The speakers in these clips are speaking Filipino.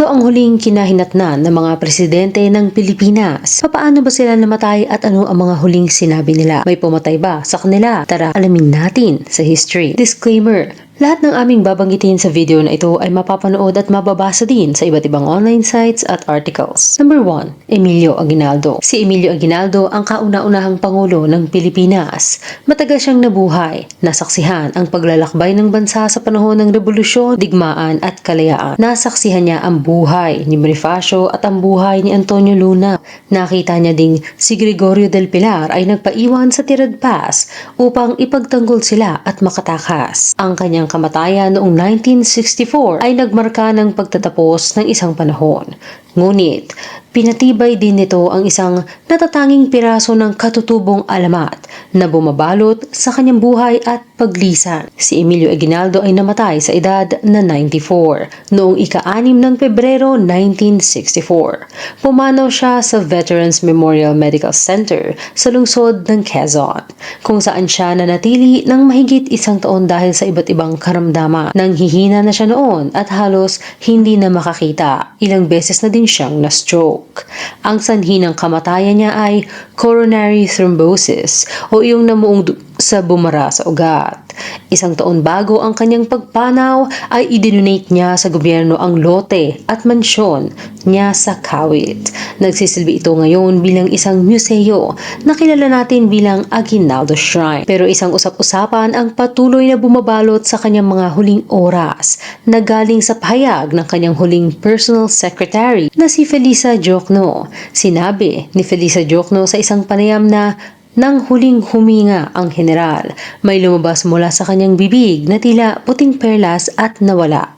Ito ang huling kinahinatnan ng mga presidente ng Pilipinas. Papaano ba sila namatay at ano ang mga huling sinabi nila? May pumatay ba sa kanila? Tara, alamin natin sa history. Disclaimer, lahat ng aming babanggitin sa video na ito ay mapapanood at mababasa din sa iba't ibang online sites at articles. Number 1. Emilio Aguinaldo. Si Emilio Aguinaldo ang kauna-unahang Pangulo ng Pilipinas. Matagal siyang nabuhay, nasaksihan ang paglalakbay ng bansa sa panahon ng revolusyon, digmaan at kalayaan. Nasaksihan niya ang buhay ni Bonifacio at ang buhay ni Antonio Luna. Nakita niya ding si Gregorio del Pilar ay nagpaiwan sa Tirad Pass upang ipagtanggol sila at makatakas. Ang kanyang kamatayan noong 1964 ay nagmarka ng pagtatapos ng isang panahon. Ngunit, pinatibay din nito ang isang natatanging piraso ng katutubong alamat na bumabalot sa kanyang buhay at paglisan. Si Emilio Aguinaldo ay namatay sa edad na 94 noong ika-6 ng Pebrero 1964. Pumanaw siya sa Veterans Memorial Medical Center sa lungsod ng Quezon, kung saan siya nanatili ng mahigit isang taon dahil sa iba't ibang karamdaman. Nang hihina na siya noon at halos hindi na makakita, ilang beses na din siyang na-stroke. Ang sanhi ng kamatayan niya ay coronary thrombosis o yung namuong sa bumara sa ugat. Isang taon bago ang kanyang pagpanaw ay idinonate niya sa gobyerno ang lote at mansyon niya sa Kawit. Nagsisilbi ito ngayon bilang isang museo na kilala natin bilang Aguinaldo Shrine. Pero isang usap-usapan ang patuloy na bumabalot sa kanyang mga huling oras na galing sa pahayag ng kanyang huling personal secretary na si Felisa Jokno. Sinabi ni Felisa Jokno sa isang panayam na nang huling huminga ang general, may lumabas mula sa kanyang bibig na tila puting perlas at nawala.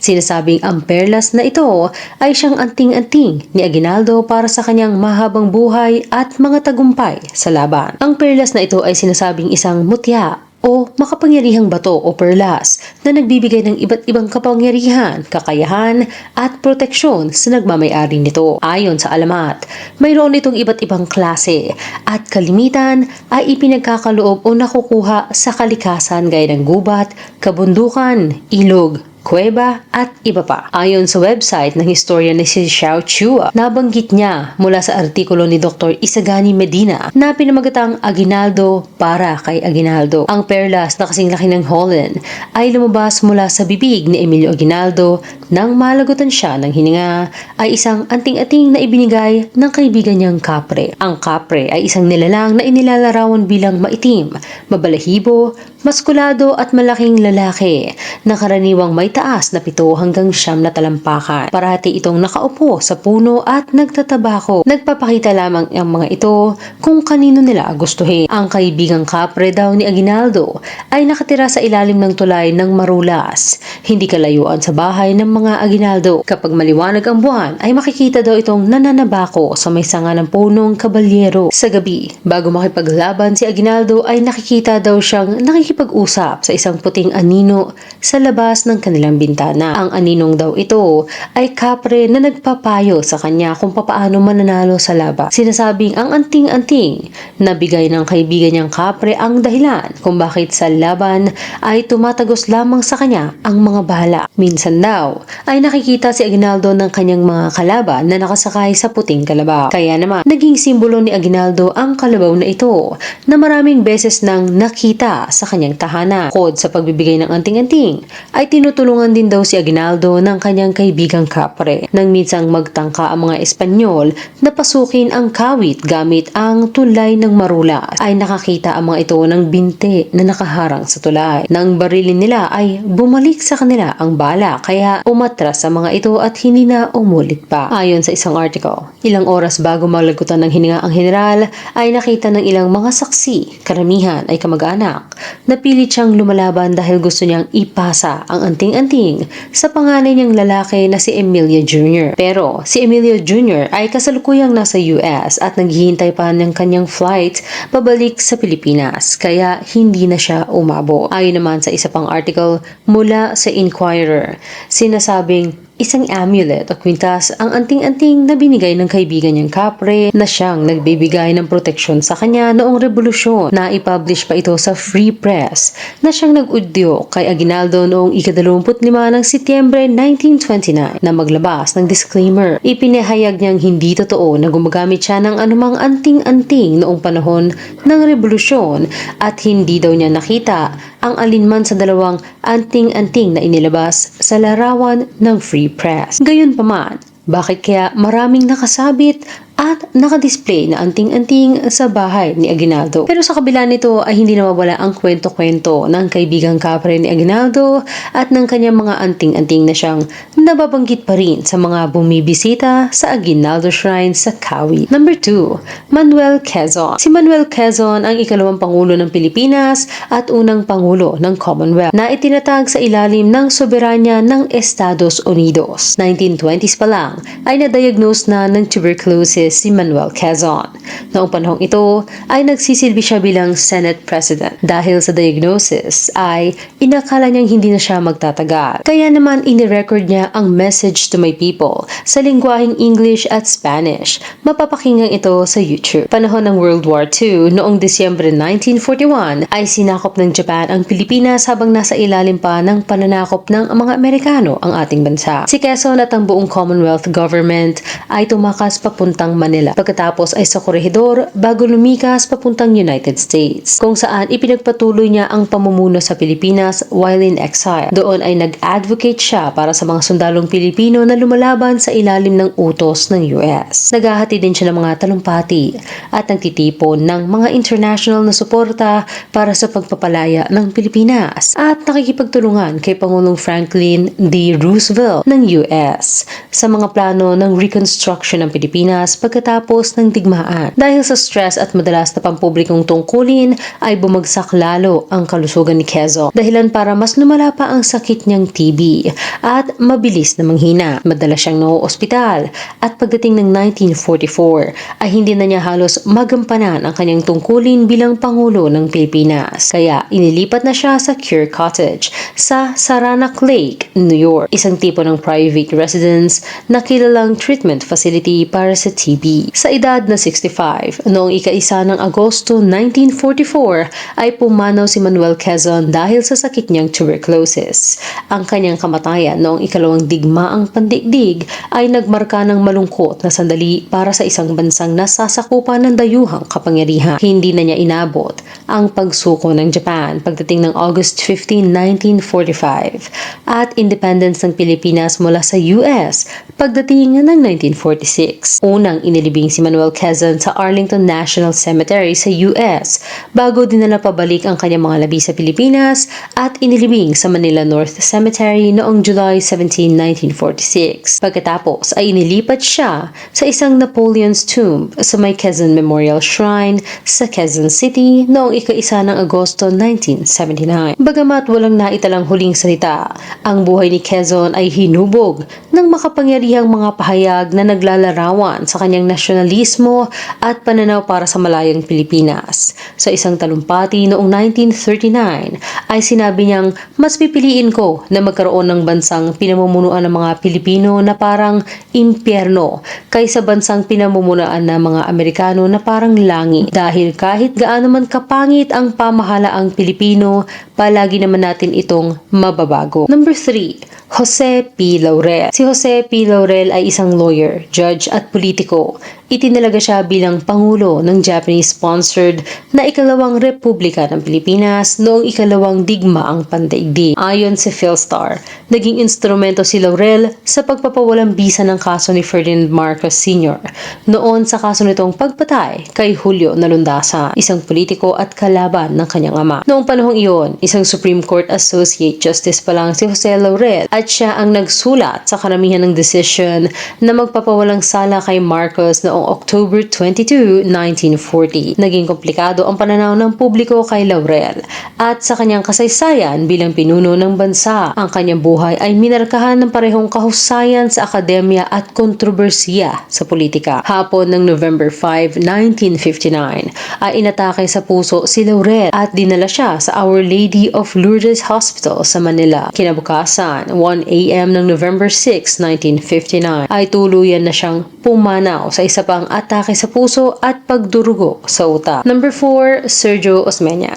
Sinasabing ang perlas na ito ay siyang anting-anting ni Aguinaldo para sa kanyang mahabang buhay at mga tagumpay sa laban. Ang perlas na ito ay sinasabing isang mutya o makapangyarihang bato o perlas na nagbibigay ng iba't ibang kapangyarihan, kakayahan at proteksyon sa nagmamayari nito. Ayon sa alamat, mayroon itong iba't ibang klase at kalimitan ay ipinagkakaloob o nakukuha sa kalikasan gaya ng gubat, kabundukan, ilog, kuweba at iba pa. Ayon sa website ng historian na si Xiao Chua, nabanggit niya mula sa artikulo ni Dr. Isagani Medina na pinamagatang Aguinaldo para kay Aguinaldo. Ang perlas na kasing laki ng Holland ay lumabas mula sa bibig ni Emilio Aguinaldo nang malagutan siya ng hininga ay isang anting-ating na ibinigay ng kaibigan niyang kapre. Ang kapre ay isang nilalang na inilalarawan bilang maitim, mabalahibo, maskulado at malaking lalaki na karaniwang may taas na pito hanggang siyam na talampakan. Parati itong nakaupo sa puno at nagtatabako. Nagpapakita lamang ang mga ito kung kanino nila gustuhin. Ang kaibigang kapre daw ni Aguinaldo ay nakatira sa ilalim ng tulay ng Marulas, hindi kalayuan sa bahay ng mga Aguinaldo. Kapag maliwanag ang buwan ay makikita daw itong nananabako sa may sanga ng punong kabalyero. Sa gabi, bago makipaglaban si Aguinaldo ay nakikita daw siyang nakikipag-usap sa isang puting anino sa labas ng kanilang bintana. Ang aninong daw ito ay kapre na nagpapayo sa kanya kung papaano mananalo sa laban. Sinasabing ang anting-anting na bigay ng kaibigan niyang kapre ang dahilan kung bakit sa laban ay tumatagos lamang sa kanya ang mga bala. Minsan daw ay nakikita si Aguinaldo ng kanyang mga kalaban na nakasakay sa puting kalabaw. Kaya naman, naging simbolo ni Aguinaldo ang kalabaw na ito na maraming beses nang nakita sa kanyang tahanan. Kod sa pagbibigay ng anting-anting ay tinutulungan din daw si Aguinaldo ng kanyang kaibigang kapre nang minsang magtangka ang mga Espanyol na pasukin ang kawit gamit ang tulay ng marulas ay nakakita ang mga ito ng binte na nakaharang sa tulay. Nang barilin nila ay bumalik sa kanila ang bala kaya umatras sa mga ito at hindi na umulit pa. Ayon sa isang article, ilang oras bago malagutan ng hininga ang general ay nakita ng ilang mga saksi, karamihan ay kamag-anak, na pilit siyang lumalaban dahil gusto niyang ipasa ang anting-anting sa panganay niyang lalaki na si Emilio Jr. Pero si Emilio Jr. ay kasalukuyang nasa US at naghihintay pa ng kanyang flight pabalik sa Pilipinas kaya hindi na siya umabo. Ayon naman sa isa pang article mula sa Inquirer, sinasabing isang amulet o kwintas ang anting-anting na binigay ng kaibigan niyang kapre na siyang nagbibigay ng proteksyon sa kanya noong revolusyon na ipublish pa ito sa Free Press na siyang nag-udyo kay Aguinaldo noong ika-25 ng Setyembre 1929 na maglabas ng disclaimer. Ipinahayag niyang hindi totoo na gumagamit siya ng anumang anting-anting noong panahon ng revolusyon at hindi daw niya nakita ang alinman sa dalawang anting-anting na inilabas sa larawan ng Free Press. Gayunpaman, bakit kaya maraming nakasabit at nakadisplay na anting-anting sa bahay ni Aguinaldo. Pero sa kabila nito ay hindi nawawala ang kwento-kwento ng kaibigang kapre ni Aguinaldo at ng kanyang mga anting-anting na siyang nababanggit pa rin sa mga bumibisita sa Aguinaldo Shrine sa Kawi. Number 2, Manuel Quezon. Si Manuel Quezon ang ikalawang pangulo ng Pilipinas at unang pangulo ng Commonwealth na itinatag sa ilalim ng soberanya ng Estados Unidos. 1920s pa lang ay na-diagnose na ng tuberculosis si Manuel Quezon. Noong panahong ito ay nagsisilbi siya bilang Senate President. Dahil sa diagnosis ay inakala niyang hindi na siya magtatagal. Kaya naman inirecord niya ang message to my people sa lingwaheng English at Spanish. Mapapakinggan ito sa YouTube. Panahon ng World War II noong Disyembre 1941 ay sinakop ng Japan ang Pilipinas habang nasa ilalim pa ng pananakop ng mga Amerikano ang ating bansa. Si Quezon at ang buong Commonwealth government ay tumakas papuntang Manila. Pagkatapos ay sa korehidor bago lumikas papuntang United States kung saan ipinagpatuloy niya ang pamumuno sa Pilipinas while in exile. Doon ay nag-advocate siya para sa mga sundalong Pilipino na lumalaban sa ilalim ng utos ng US. Naghahati din siya ng mga talumpati at nagtitipon ng mga international na suporta para sa pagpapalaya ng Pilipinas at nakikipagtulungan kay Pangulong Franklin D. Roosevelt ng US sa mga plano ng reconstruction ng Pilipinas pagkatapos ng digmaan. Dahil sa stress at madalas na pampublikong tungkulin ay bumagsak lalo ang kalusugan ni Quezon dahilan para mas lumala pa ang sakit niyang TB at mabilis na manghina. Madalas siyang ospital at pagdating ng 1944 ay hindi na niya halos magampanan ang kanyang tungkulin bilang Pangulo ng Pilipinas. Kaya inilipat na siya sa Cure Cottage sa Saranac Lake, New York. Isang tipo ng private residence na kilalang treatment facility para sa TB. Sa edad na 65, noong ika-isa ng Agosto 1944 ay pumanaw si Manuel Quezon dahil sa sakit niyang tuberculosis. Ang kanyang kamatayan noong ikalawang digmaang pandigdig ay nagmarka ng malungkot na sandali para sa isang bansang nasasakupan ng dayuhang kapangyarihan. Hindi na niya inabot ang pagsuko ng Japan pagdating ng August 15, 1945 at independence ng Pilipinas mula sa US pagdating ng 1946. Unang inilibing si Manuel Quezon sa Arlington National Cemetery sa US bago dinala pabalik ang kanyang mga labi sa Pilipinas at inilibing sa Manila North Cemetery noong July 17, 1946. Pagkatapos ay inilipat siya sa isang Napoleon's tomb sa may Quezon Memorial Shrine sa Quezon City noong ika-isa ng Agosto 1979. Bagamat walang naitalang huling salita, ang buhay ni Quezon ay hinubog ng makapangyarihang mga pahayag na naglalarawan sa kanyang nasyonalismo at pananaw para sa malayang Pilipinas. Sa isang talumpati noong 1939 ay sinabi niyang mas pipiliin ko na magkaroon ng bansang pinamumunuan ng mga Pilipino na parang impyerno kaysa bansang pinamumunuan ng mga Amerikano na parang langit dahil kahit gaano man kapangit ang pamahalaang Pilipino, palagi naman natin itong mababago. Number 3, Jose P. Laurel. Si Jose P. Laurel ay isang lawyer, judge at politiko. Itinalaga siya bilang Pangulo ng Japanese-sponsored na ikalawang Republika ng Pilipinas noong ikalawang digmaang pandaigdig. Ayon si Philstar, naging instrumento si Laurel sa pagpapawalang bisa ng kaso ni Ferdinand Marcos Sr. noon sa kaso nitong pagpatay kay Julio Nalundasa, isang politiko at kalaban ng kanyang ama. Noong panahong iyon, isang Supreme Court Associate Justice pa lang si Jose Laurel at siya ang nagsulat sa karamihan ng decision na magpapawalang sala kay Marcos noong noong October 22, 1940. Naging komplikado ang pananaw ng publiko kay Laurel at sa kanyang kasaysayan bilang pinuno ng bansa. Ang kanyang buhay ay minarkahan ng parehong kahusayan sa akademya at kontrobersiya sa politika. Hapon ng November 5, 1959 ay inatake sa puso si Laurel at dinala siya sa Our Lady of Lourdes Hospital sa Manila. Kinabukasan, 1 a.m. ng November 6, 1959 ay tuluyan na siyang pumanaw sa isa pang atake sa puso at pagdurugo sa utak. Number 4, Sergio Osmeña.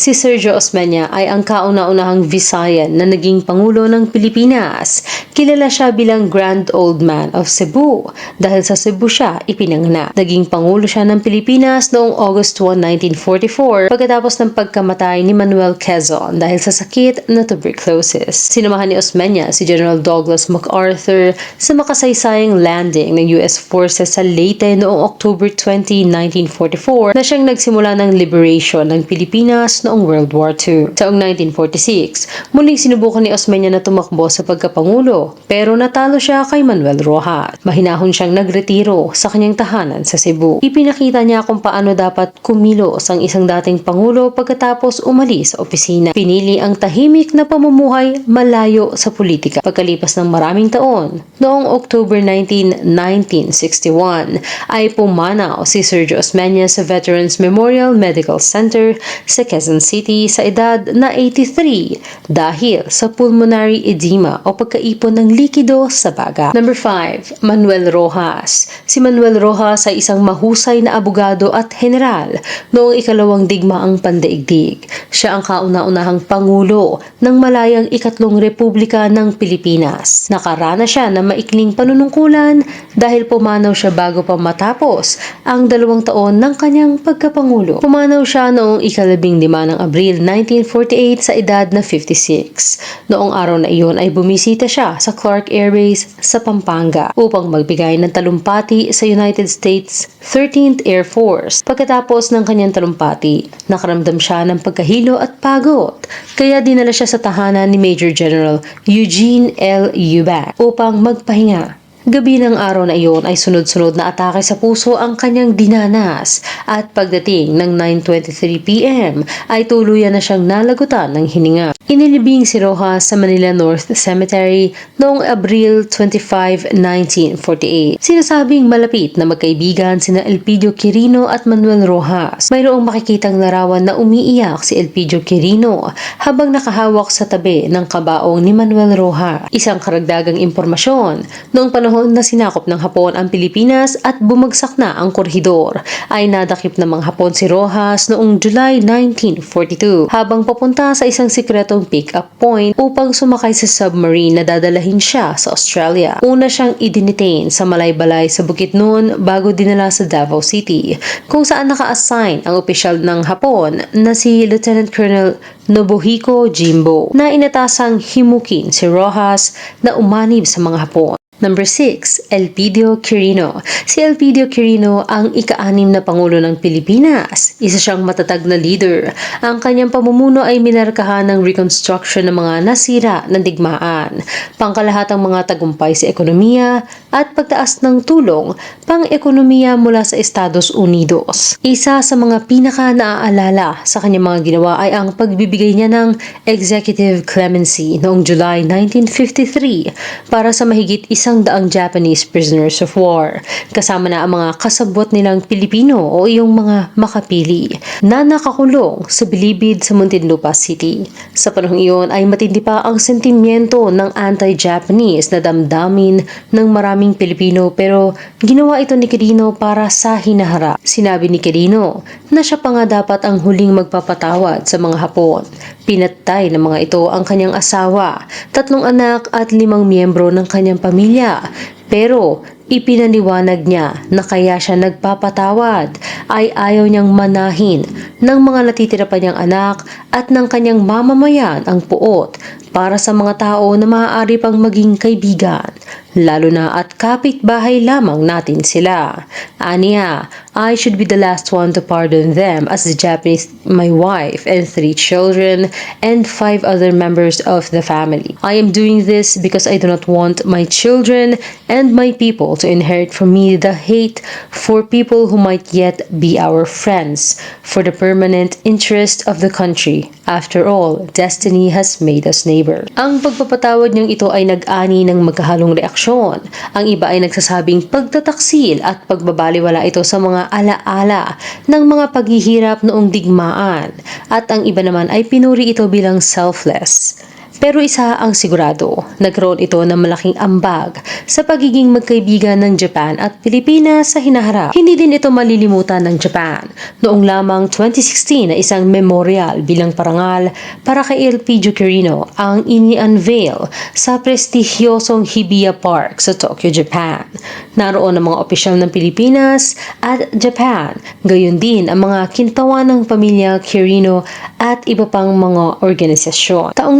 Si Sergio Osmeña ay ang kauna-unahang Visayan na naging Pangulo ng Pilipinas. Kilala siya bilang Grand Old Man of Cebu dahil sa Cebu siya ipinanganak. Naging Pangulo siya ng Pilipinas noong August 1, 1944 pagkatapos ng pagkamatay ni Manuel Quezon dahil sa sakit na tuberculosis. Sinamahan ni Osmeña si General Douglas MacArthur sa makasaysayang landing ng US forces sa Leyte noong October 20, 1944 na siyang nagsimula ng liberation ng Pilipinas noong World War II. Taong 1946, muling sinubukan ni Osmeña na tumakbo sa pagkapangulo pero natalo siya kay Manuel Rojas. Mahinahon siyang nagretiro sa kanyang tahanan sa Cebu. Ipinakita niya kung paano dapat kumilos ang isang dating pangulo pagkatapos umalis sa opisina. Pinili ang tahimik na pamumuhay malayo sa politika. Pagkalipas ng maraming taon, noong October 19, 1961, ay pumanaw si Sergio Osmeña sa Veterans Memorial Medical Center sa Quezon City sa edad na 83 dahil sa pulmonary edema o pagkaipon ng likido sa baga. Number 5, Manuel Rojas. Si Manuel Rojas ay isang mahusay na abogado at general noong ikalawang digmaang pandaigdig. Siya ang kauna-unahang pangulo ng malayang ikatlong republika ng Pilipinas. Nakarana siya ng maikling panunungkulan dahil pumanaw siya bago pa matapos ang dalawang taon ng kanyang pagkapangulo. Pumanaw siya noong ikalabing lima ng Abril 1948 sa edad na 56. Noong araw na iyon ay bumisita siya sa Clark Air Base sa Pampanga upang magbigay ng talumpati sa United States 13th Air Force. Pagkatapos ng kanyang talumpati, nakaramdam siya ng pagkahilo at pagod. Kaya dinala siya sa tahanan ni Major General Eugene L. Eubank upang magpahinga. Gabi ng araw na iyon ay sunod-sunod na atake sa puso ang kanyang dinanas at pagdating ng 9.23pm ay tuluyan na siyang nalagutan ng hininga. Inilibing si Rojas sa Manila North Cemetery noong Abril 25, 1948. Sinasabing malapit na magkaibigan sina Elpidio Quirino at Manuel Rojas. Mayroong makikitang larawan na umiiyak si Elpidio Quirino habang nakahawak sa tabi ng kabaong ni Manuel Rojas. Isang karagdagang impormasyon, noong panahon na sinakop ng Hapon ang Pilipinas at bumagsak na ang korhidor, ay nadakip ng mga Hapon si Rojas noong July 1942 habang papunta sa isang sikretong pick-up point upang sumakay sa submarine na dadalahin siya sa Australia. Una siyang idinitain sa Malaybalay sa Bukidnon bago dinala sa Davao City kung saan naka-assign ang opisyal ng Hapon na si Lieutenant Colonel Nobuhiko Jimbo na inatasang himukin si Rojas na umanib sa mga Hapon. Number 6, Elpidio Quirino. Si Elpidio Quirino ang ika-anim na Pangulo ng Pilipinas. Isa siyang matatag na leader. Ang kanyang pamumuno ay minarkahan ng reconstruction ng mga nasira ng digmaan, pangkalahatang mga tagumpay sa ekonomiya at pagtaas ng tulong pang-ekonomiya mula sa Estados Unidos. Isa sa mga pinaka naaalala sa kanyang mga ginawa ay ang pagbibigay niya ng executive clemency noong July 1953 para sa mahigit isang daang Japanese prisoners of war, kasama na ang mga kasabot nilang Pilipino o iyong mga makapili na nakakulong sa bilibid sa Muntinlupa City. Sa panahong iyon ay matindi pa ang sentimiento ng anti-Japanese na damdamin ng maraming Pilipino pero ginawa ito ni Quirino para sa hinaharap. Sinabi ni Quirino na siya pa nga dapat ang huling magpapatawad sa mga Hapon. Pinatay ng mga ito ang kanyang asawa, tatlong anak at limang miyembro ng kanyang pamilya. Pero ipinaliwanag niya na kaya siya nagpapatawad ay ayaw niyang manahin ng mga natitira pa niyang anak at ng kanyang mamamayan ang puot para sa mga tao na maaari pang maging kaibigan. lalo na at kapitbahay lamang natin sila. Aniya, I should be the last one to pardon them as the Japanese, my wife and three children and five other members of the family. I am doing this because I do not want my children and my people to inherit from me the hate for people who might yet be our friends for the permanent interest of the country. After all, destiny has made us neighbor. Ang pagpapatawad niyang ito ay nag-ani ng magkahalong reaksyon. Ang iba ay nagsasabing pagtataksil at pagbabaliwala ito sa mga alaala ng mga paghihirap noong digmaan at ang iba naman ay pinuri ito bilang selfless. Pero isa ang sigurado, nagkaroon ito ng malaking ambag sa pagiging magkaibigan ng Japan at Pilipinas sa hinaharap. Hindi din ito malilimutan ng Japan. Noong lamang 2016 na isang memorial bilang parangal para kay Elpidio Quirino ang ini-unveil sa prestigyosong Hibiya Park sa Tokyo, Japan. Naroon ang mga opisyal ng Pilipinas at Japan, gayon din ang mga kintawan ng pamilya Quirino at iba pang mga organisasyon. Taong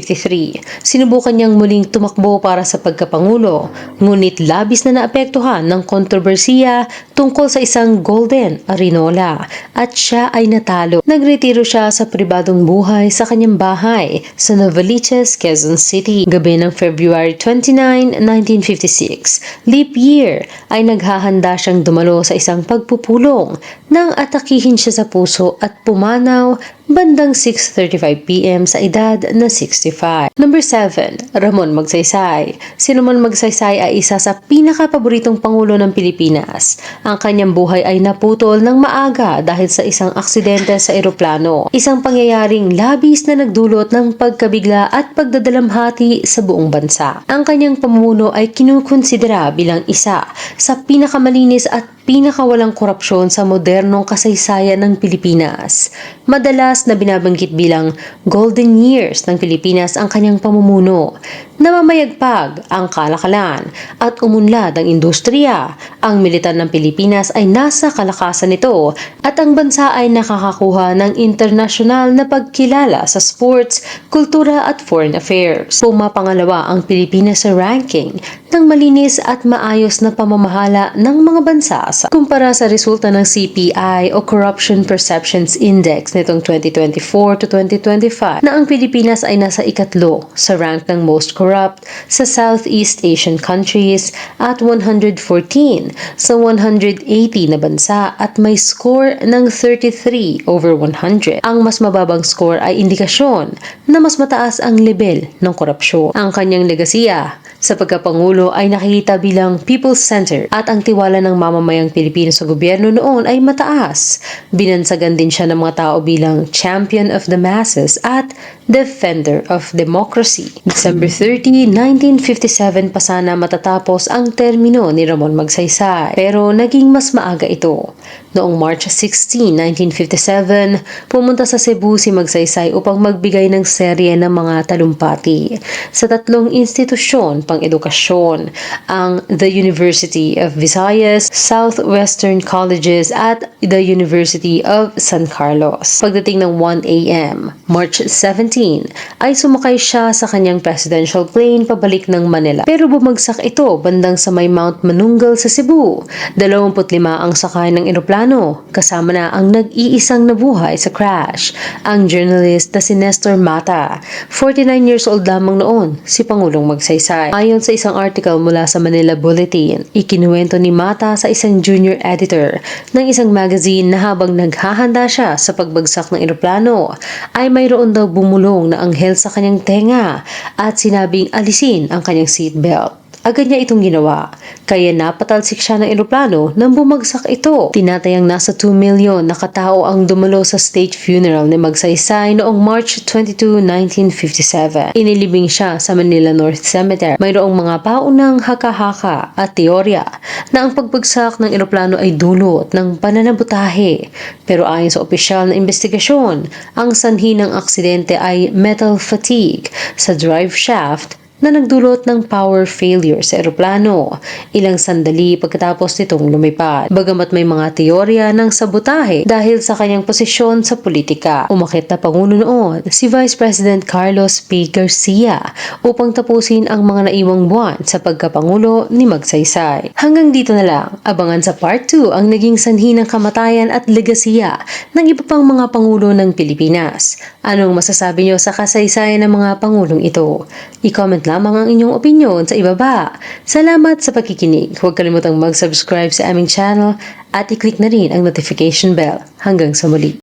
1953, sinubukan niyang muling tumakbo para sa pagkapangulo, ngunit labis na naapektuhan ng kontrobersiya tungkol sa isang golden arinola at siya ay natalo. Nagretiro siya sa pribadong buhay sa kanyang bahay sa Novaliches, Quezon City. Gabi ng February 29, 1956, leap year, ay naghahanda siyang dumalo sa isang pagpupulong nang atakihin siya sa puso at pumanaw bandang 6.35pm sa edad na 65. Number 7. Ramon Magsaysay. Si Ramon Magsaysay ay isa sa pinakapaboritong Pangulo ng Pilipinas. Ang kanyang buhay ay naputol ng maaga dahil sa isang aksidente sa eroplano. Isang pangyayaring labis na nagdulot ng pagkabigla at pagdadalamhati sa buong bansa. Ang kanyang pamumuno ay kinukonsidera bilang isa sa pinakamalinis at pinakawalang korupsyon sa modernong kasaysayan ng Pilipinas. Madalas na binabanggit bilang golden years ng Pilipinas ang kanyang pamumuno. Namamayagpag ang kalakalan at umunlad ang industriya. Ang militar ng Pilipinas ay nasa kalakasan nito at ang bansa ay nakakakuha ng internasyonal na pagkilala sa sports, kultura at foreign affairs. Pumapangalawa ang Pilipinas sa ranking ng malinis at maayos na pamamahala ng mga bansa sa kumpara sa resulta ng CPI o Corruption Perceptions Index nitong 2024 to 2025 na ang Pilipinas ay nasa ikatlo sa rank ng most corrupt sa Southeast Asian countries at 114 sa 180 na bansa at may score ng 33 over 100. Ang mas mababang score ay indikasyon na mas mataas ang level ng korupsyon. Ang kanyang legasiya sa pagkapangulo ay nakikita bilang people center at ang tiwala ng mamamayang Pilipino sa gobyerno noon ay mataas. Binansagan din siya ng mga tao bilang champion of the masses at defender of democracy. December 30, 1957 pa sana matatapos ang termino ni Ramon Magsaysay pero naging mas maaga ito. Noong March 16, 1957, pumunta sa Cebu si Magsaysay upang magbigay ng serye ng mga talumpati sa tatlong institusyon pang edukasyon, ang The University of Visayas, Southwestern Colleges at the University of San Carlos. Pagdating ng 1 a.m., March 17, ay sumakay siya sa kanyang presidential plane pabalik ng Manila. Pero bumagsak ito bandang sa may Mount Manungal sa Cebu. 25 ang sakay ng eroplano, kasama na ang nag-iisang nabuhay sa crash, ang journalist na si Nestor Mata. 49 years old lamang noon, si Pangulong Magsaysay. Ayon sa isang article mula sa Manila Bulletin, ikinuwento ni Mata sa isang junior editor ng isang magazine na habang naghahanda siya sa pagbagsak ng eroplano, ay mayroon daw bumulong na anghel sa kanyang tenga at sinabing alisin ang kanyang seatbelt. Agad niya itong ginawa, kaya napatalsik siya ng eroplano nang bumagsak ito. Tinatayang nasa 2 milyon na katao ang dumalo sa state funeral ni Magsaysay noong March 22, 1957. Inilibing siya sa Manila North Cemetery. Mayroong mga paunang haka-haka at teorya na ang pagbagsak ng eroplano ay dulot ng pananabutahe. Pero ayon sa opisyal na investigasyon, ang sanhi ng aksidente ay metal fatigue sa drive shaft na nagdulot ng power failure sa eroplano ilang sandali pagkatapos nitong lumipad. Bagamat may mga teorya ng sabotahe dahil sa kanyang posisyon sa politika. Umakit na Pangulo noon si Vice President Carlos P. Garcia upang tapusin ang mga naiwang buwan sa pagkapangulo ni Magsaysay. Hanggang dito na lang, abangan sa part 2 ang naging sanhi ng kamatayan at legasiya ng iba pang mga pangulo ng Pilipinas. Anong masasabi nyo sa kasaysayan ng mga pangulong ito? I-comment lamang ang inyong opinion sa ibaba. Salamat sa pakikinig. Huwag kalimutang mag-subscribe sa aming channel at i-click na rin ang notification bell. Hanggang sa muli.